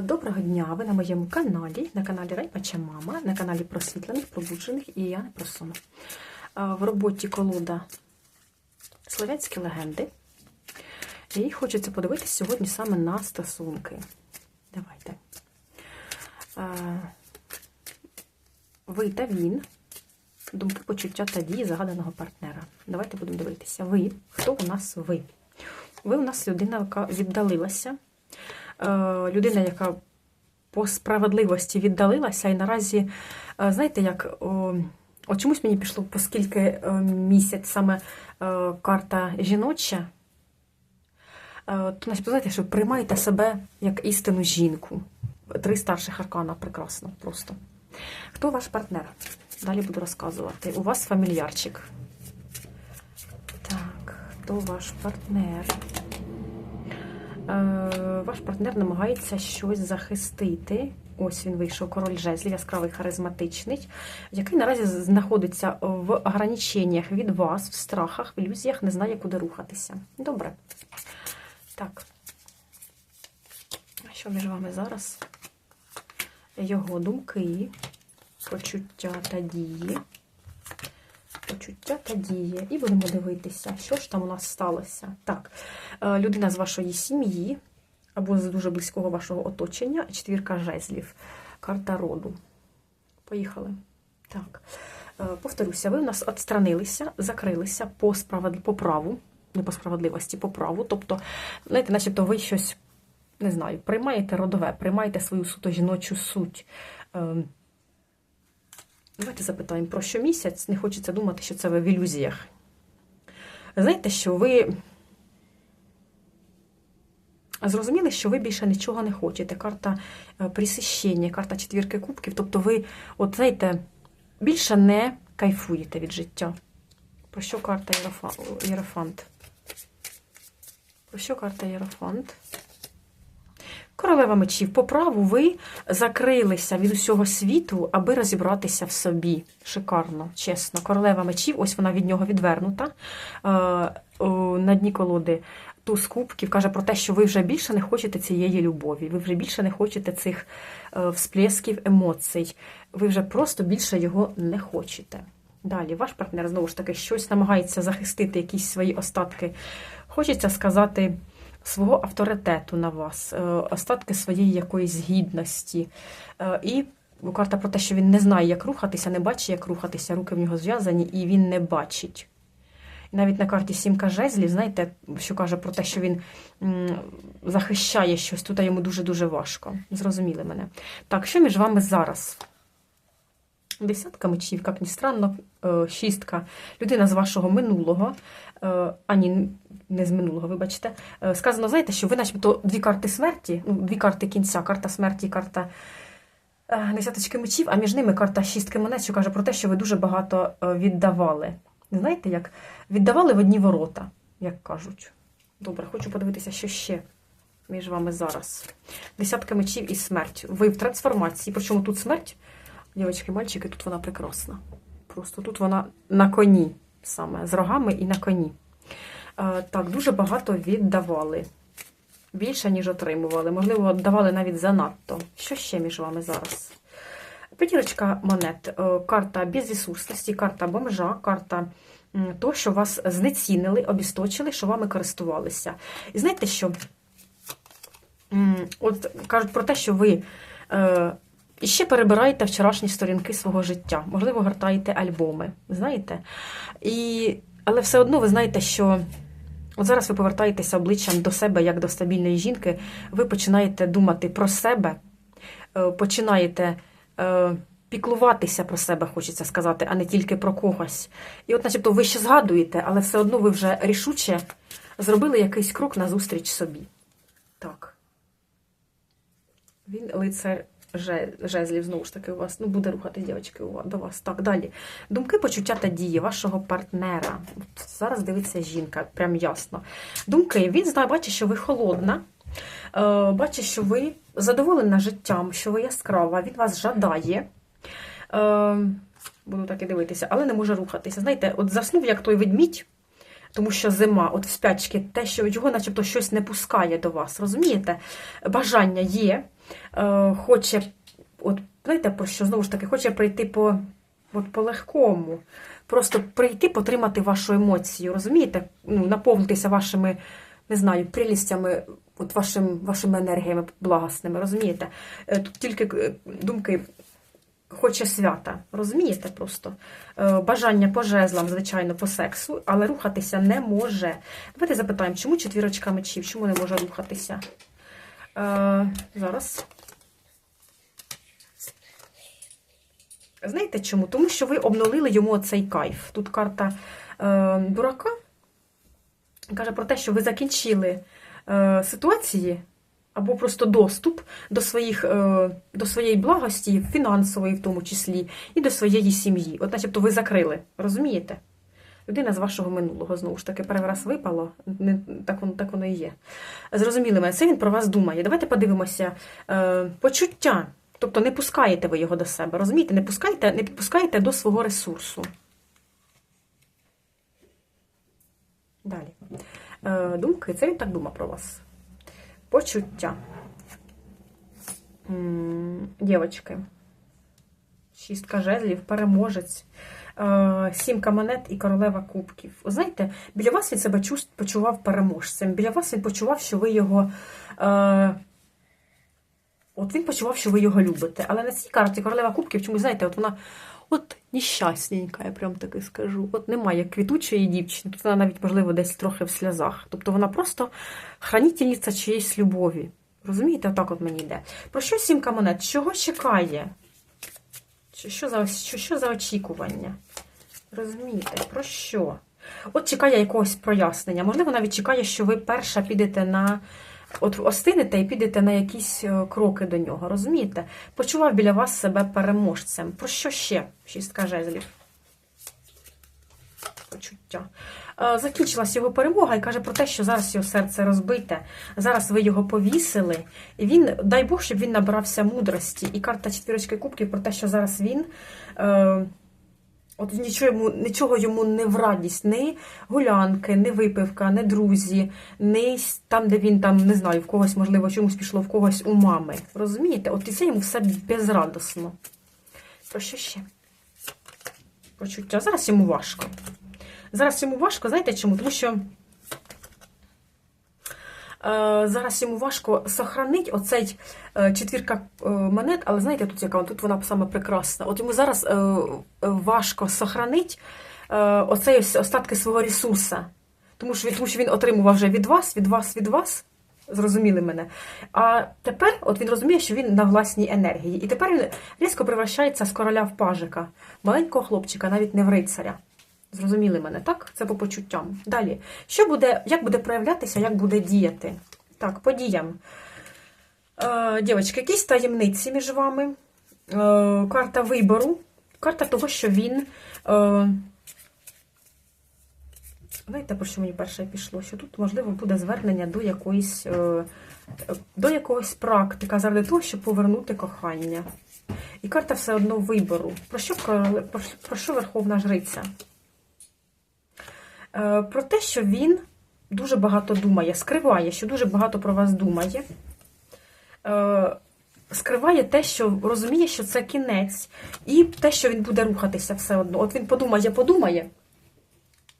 Доброго дня! Ви на моєму каналі, на каналі Райпача Мама, на каналі просвітлених, пробуджених і я не про сон. Е, В роботі колода Слов'янські легенди. І хочеться подивитися сьогодні саме на стосунки. Давайте. Е, Ви та він. Думки, почуття та дії загаданого партнера. Давайте будемо дивитися. Ви. Хто у нас ви? Ви у нас людина, яка віддалилася. Е, Людина, яка по справедливості віддалилася, і наразі, е, знаєте, як о, чомусь мені пішло, оскільки е, місяць саме карта жіноча, то значить, знаєте, що приймаєте себе як істинну жінку. Три старших аркана прекрасно просто. Хто ваш партнер? Далі буду розказувати. У вас фамільярчик. Так, хто ваш партнер? Е, Ваш партнер намагається щось захистити. Ось він вийшов, король жезлів, яскравий, харизматичний, який наразі знаходиться в ограниченнях від вас, в страхах, в ілюзіях, не знає, куди рухатися. Добре. Так. Що між вами зараз? Його думки, почуття та дії. Почуття та дії. І будемо дивитися, що ж там у нас сталося. Так, е, людина з вашої сім'ї або з дуже близького вашого оточення, четвірка жезлів, карта роду. Поїхали. Так. Е, Повторюся, ви у нас відстранилися, закрилися по, справед... по праву, не по справедливості, по праву. Тобто, знаєте, начебто ви щось, не знаю, приймаєте родове, приймаєте свою суто жіночу суть. Давайте запитаємо про що місяць. Не хочеться думати, що це ви в ілюзіях. Знаєте, що ви зрозуміли, що ви більше нічого не хочете. Карта е, присищення, карта четвірки кубків. Тобто ви, от знаєте, більше не кайфуєте від життя. Про що карта Єрофант? Про що карта Єрофант? Королева мечів, по праву ви закрилися від усього світу, аби розібратися в собі. Шикарно, чесно. Королева мечів, ось вона від нього відвернута. Е, На дні колоди туз кубків каже про те, що ви вже більше не хочете цієї любові, ви вже більше не хочете цих е, всплесків емоцій. Ви вже просто більше його не хочете. Далі, ваш партнер знову ж таки щось намагається захистити якісь свої остатки. Хочеться сказати свого авторитету на вас, е, остатки своєї якоїсь гідності. Е, І карта про те, що він не знає, як рухатися, не бачить, як рухатися, руки в нього зв'язані, і він не бачить. І навіть на карті сімка жезлів, знаєте, що каже про те, що він захищає щось, тут йому дуже-дуже важко. Зрозуміли мене. Так, що між вами зараз? Десятка мечів, як ні странно, е, шістка. Людина з вашого минулого, а не з минулого, вибачте. Е, Сказано, знаєте, що ви начебто дві карти смерті, ну, дві карти кінця, карта смерті карта е, десяточки мечів, а між ними карта шістки монет, що каже про те, що ви дуже багато е, віддавали. Знаєте, як віддавали в одні ворота, як кажуть. Добре, хочу подивитися, що ще між вами зараз. Десятка мечів і смерть. Ви в трансформації, причому тут смерть. Дівчатки, мальчики, тут вона прекрасна. Просто тут вона на коні саме, з рогами і на коні. Е, Так, дуже багато віддавали. Більше, ніж отримували. Можливо, давали навіть занадто. Що ще між вами зараз? П'ятірочка монет, Е, карта безресурсності, карта бомжа, карта того, що вас знецінили, обісточили, що вами користувалися. І знаєте що? От кажуть про те, що ви. Е, ще перебираєте вчорашні сторінки свого життя. Можливо, гортаєте альбоми, знаєте? І... Але все одно ви знаєте, що от зараз ви повертаєтеся обличчям до себе, як до стабільної жінки, ви починаєте думати про себе, е, починаєте е, піклуватися про себе, хочеться сказати, а не тільки про когось. І от, начебто, ви ще згадуєте, але все одно ви вже рішуче зробили якийсь крок назустріч собі. Так. Він лицар жезлів, знову ж таки, у вас ну, буде рухати дівчатки до вас. Так, далі. Думки, почуття та дії вашого партнера. Зараз дивиться жінка, прям ясно. Думки, він знає, бачить, що ви холодна, е, бачить, що ви задоволена життям, що ви яскрава, він вас жадає. Е, буду так і дивитися, але не може рухатися. Знаєте, от заснув, як той ведмідь, тому що зима, от в спячки, те, що його начебто щось не пускає до вас, розумієте? Бажання є, е, хоче, от знаєте, про що знову ж таки, хоче прийти по, от, по легкому, просто прийти, потримати вашу емоцію, розумієте? Ну, наповнитися вашими, не знаю, прелістями, от вашим, вашими енергіями благосними, розумієте? Е, Тут тільки е, думки хоче свята, розумієте просто? Е, Бажання по жезлам, звичайно, по сексу, але рухатися не може. Давайте запитаємо, чому четвірочка мечів, чому не може рухатися? Е, зараз. Знаєте чому? Тому що ви обнулили йому цей кайф. Тут карта е, дурака каже про те, що ви закінчили е, ситуації або просто доступ до, своїх, е, до своєї благості, фінансової в тому числі, і до своєї сім'ї. От начебто ви закрили, розумієте? Людина з вашого минулого, знову ж таки, перший раз випало, не, так, воно, так воно і є. Зрозуміли мене, це він про вас думає. Давайте подивимося е, почуття. Тобто не пускаєте ви його до себе, розумієте? Не пускаєте, не підпускаєте до свого ресурсу. Далі. Е, думки, це він так думав про вас. Почуття. Дівочки. Шістка жезлів, переможець, е, сімка монет і королева кубків. Знаєте, біля вас він себе почував переможцем. Біля вас він почував, що ви його. Е, От він почував, що ви його любите. Але на цій карті королева кубків, чомусь, знаєте, от вона от нещасненька, я прям таки скажу. От немає квітучої дівчини, тут вона навіть, можливо, десь трохи в сльозах. Тобто вона просто хранительниця чиєїсь любові. Розумієте, отак от мені йде. Про що сімка монет? Чого чекає? Що, що, за, що, що за очікування? Розумієте, про що? От чекає якогось прояснення. Можливо, навіть чекає, що ви перша підете на. От остинете і підете на якісь е, кроки до нього, розумієте? Почував біля вас себе переможцем. Про що ще? Шістка жезлів. Почуття. Е, Закінчилась його перемога і каже про те, що зараз його серце розбите. Зараз ви його повісили. І він, дай Бог, щоб він набрався мудрості. І карта четвірочки кубків про те, що зараз він. Е, От нічого йому, нічого йому не в радість, ні гулянки, ні випивка, ні друзі, ні там, де він там, не знаю, в когось, можливо, чомусь пішло, в когось у мами. Розумієте? От і це йому все безрадосно. Про що ще? Почуття. Зараз йому важко. Зараз йому важко, знаєте чому? Тому що. Е, Зараз йому важко сохранити оцей е, четвірка е, монет, але знаєте, тут яка тут вона саме прекрасна. От йому зараз важко сохранити оцей ось остатки свого ресурсу. Тому що, тому що він отримував вже від вас, від вас, від вас. Зрозуміли мене. А тепер от він розуміє, що він на власній енергії. І тепер він різко превращається з короля в пажика, маленького хлопчика, навіть не в рицаря. Зрозуміли мене, так? Це по почуттям. Далі. Що буде, як буде проявлятися, як буде діяти? Так, по діям. Е, дівчатки, якісь таємниці між вами. Е, карта вибору. Карта того, що він. Е, знаєте, про що мені перше пішло? Що тут, можливо, буде звернення до якоїсь. Е, до якогось практика заради того, щоб повернути кохання. І карта все одно вибору. Про що, про, про що Верховна Жриця? Е, Про те, що він дуже багато думає, скриває, що дуже багато про вас думає. Е, Скриває те, що розуміє, що це кінець, і те, що він буде рухатися все одно. От він подумає, подумає,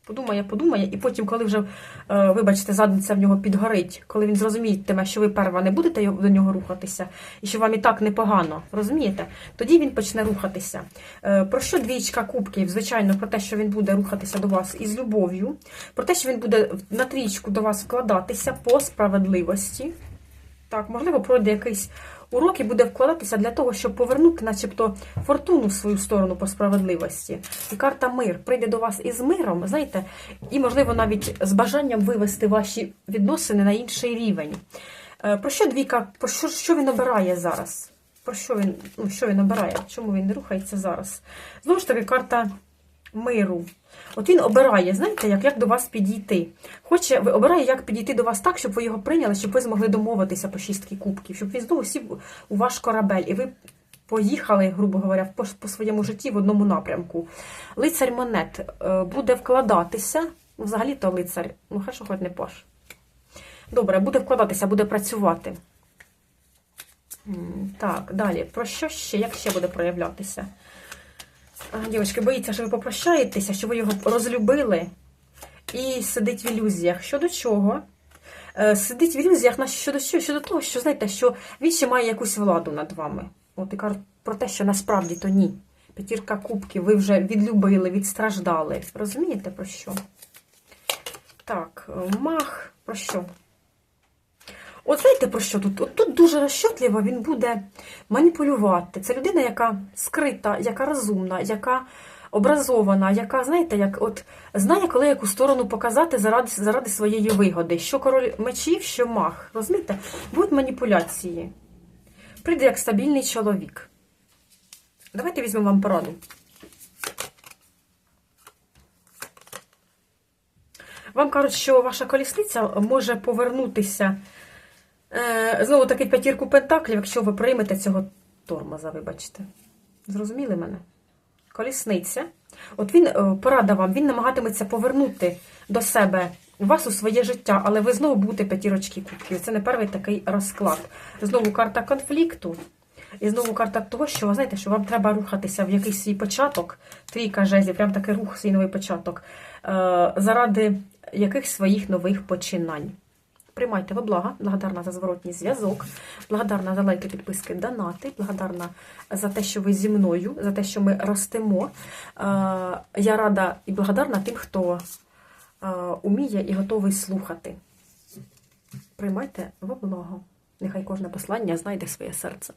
подумає, подумає, і потім, коли вже, е, вибачте, задниця в нього підгорить, коли він зрозумітиме, що ви перва не будете до нього рухатися, і що вам і так непогано, розумієте? Тоді він почне рухатися. Е, Про що двічка кубків? Звичайно, про те, що він буде рухатися до вас із любов'ю, про те, що він буде на трічку до вас вкладатися по справедливості. Так, можливо, пройде якийсь урок і буде вкладатися для того, щоб повернути, начебто, фортуну в свою сторону по справедливості. І карта мир прийде до вас із миром, знаєте, і, можливо, навіть з бажанням вивести ваші відносини на інший рівень. Е, Про що двійка, про що, що він обирає зараз? Про що він, ну, що він обирає? Чому він не рухається зараз? Знову ж таки, карта миру. От він обирає, знаєте, як, як до вас підійти. Хоче, обирає, як підійти до вас так, щоб ви його прийняли, щоб ви змогли домовитися по шістки кубків, щоб він знову сів у ваш корабель, і ви поїхали, грубо говоря, по, по своєму житті в одному напрямку. Лицарь монет е, буде вкладатися Ну, Взагалі-то лицар, ну хорошо, хоч не паш. Добре, буде вкладатися, буде працювати. Так, далі. Про що ще? Як ще буде проявлятися? А, Дівчатки, боїться, що ви попрощаєтеся, що ви його розлюбили і сидить в ілюзіях. Щодо чого? Е, Сидить в ілюзіях щодо що? Щодо того, що знаєте, що він ще має якусь владу над вами. От і кажуть про те, що насправді то ні. П'ятірка кубків, ви вже відлюбили, відстраждали. Розумієте про що? Так, е, мах, про що? От знаєте про що тут? От тут дуже розчетливо він буде маніпулювати. Це людина, яка скрита, яка розумна, яка образована, яка, знаєте, як от знає, коли яку сторону показати заради, заради своєї вигоди. Що король мечів, що мах. Розумієте? Будуть маніпуляції. Прийде як стабільний чоловік. Давайте візьмемо вам пораду. Вам кажуть, що ваша колісниця може повернутися. Е, знову таки п'ятірку пентаклів, якщо ви приймете цього тормоза, вибачте. Зрозуміли мене? Колісниця. От він, е, порада вам, він намагатиметься повернути до себе вас у своє життя, але ви знову будете п'ятірочки кубків. Це не перший такий розклад. Знову карта конфлікту. І знову карта того, що знаєте, що вам треба рухатися в якийсь свій початок, трійка жезлів, прям такий рух, свій новий початок, е, заради якихось своїх нових починань. Приймайте во блага, благодарна за зворотній зв'язок, благодарна за лайки, підписки, донати, благодарна за те, що ви зі мною, за те, що ми ростемо. Е, Я рада і благодарна тим, хто е, уміє і готовий слухати. Приймайте во благо. Нехай кожне послання знайде своє серце.